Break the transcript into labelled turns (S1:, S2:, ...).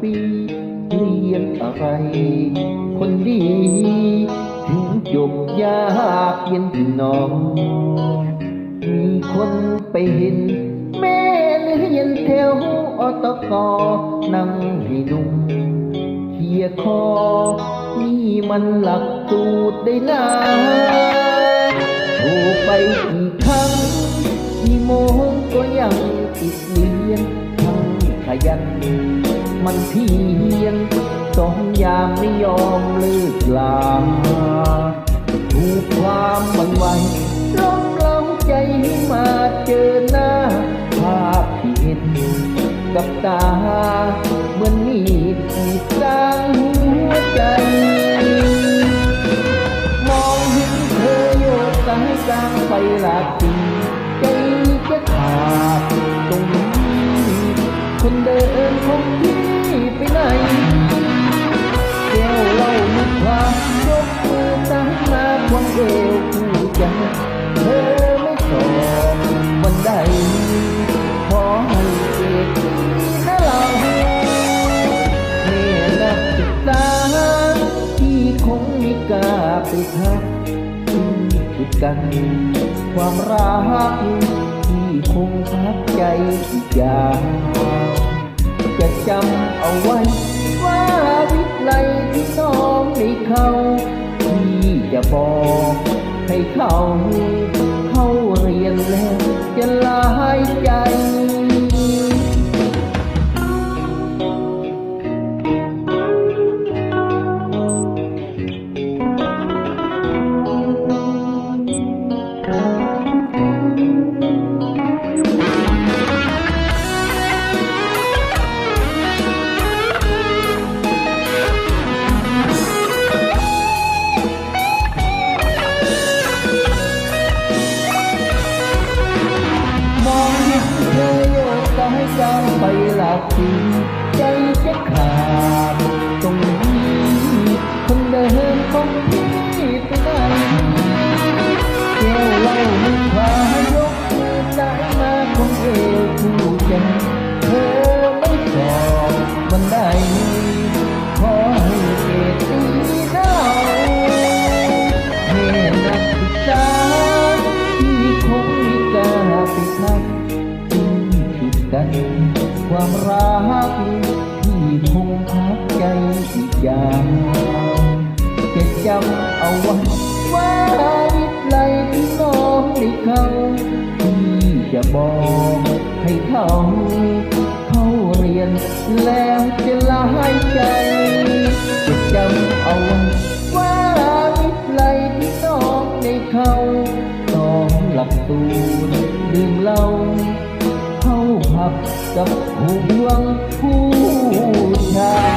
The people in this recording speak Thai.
S1: ปี เรียนอะไร คนดี ถึงจบยากเย็นน้อง มีคนไปเห็น แม่เรียนแถวอตกนั่งให้นุ่มเขียคอ นี่มันหลักสูตรได้นาโทรไปกี่ครั้งกี่โมงก็ยังติดเรียน ขยัน มันเพียนสองยามไม่ยอมเลิกลาถูกความหวันไหวร้องเร้าใจให้มาเจอหน้า ภาพที่เห็นกับตาเหมือนมีดขีดกลางหัวใจ มองเห็นเธอโยกสายกลางไฟหลาก กล้าไปทักที่จุดกัน ความรักที่คงพักใจอีกอย่างจะจำเอาไว้ ว่าวิไลที่น้องได้เขาที่จะบอกให้เขาเข้าเรียนแล้วจะลาย ใจจะขาดตรงนี้คนเดินคงที่ไปไหนแก้วเหล้ามือขวายกมือซ้ายมาคงเอวคู่ใจเธอไม่สอบมันได้ขอให้เกติเราแม่นักศึกษาที่คงม่กล้าไปทักที่จุดกัน ความรักที่คงพักใจอีกอย่างจะจำเอาไว้ว่าวิทย์ไลที่น้องได้เขาที่จะบอกให้เขาเขาเรียนแล้วจะลายใจจะจำเอาไว้ว่าวิทย์ไลที่น้องได้เขาต้องหลักตูนดื่มเหล้า หักกับห่วงผู้ชาย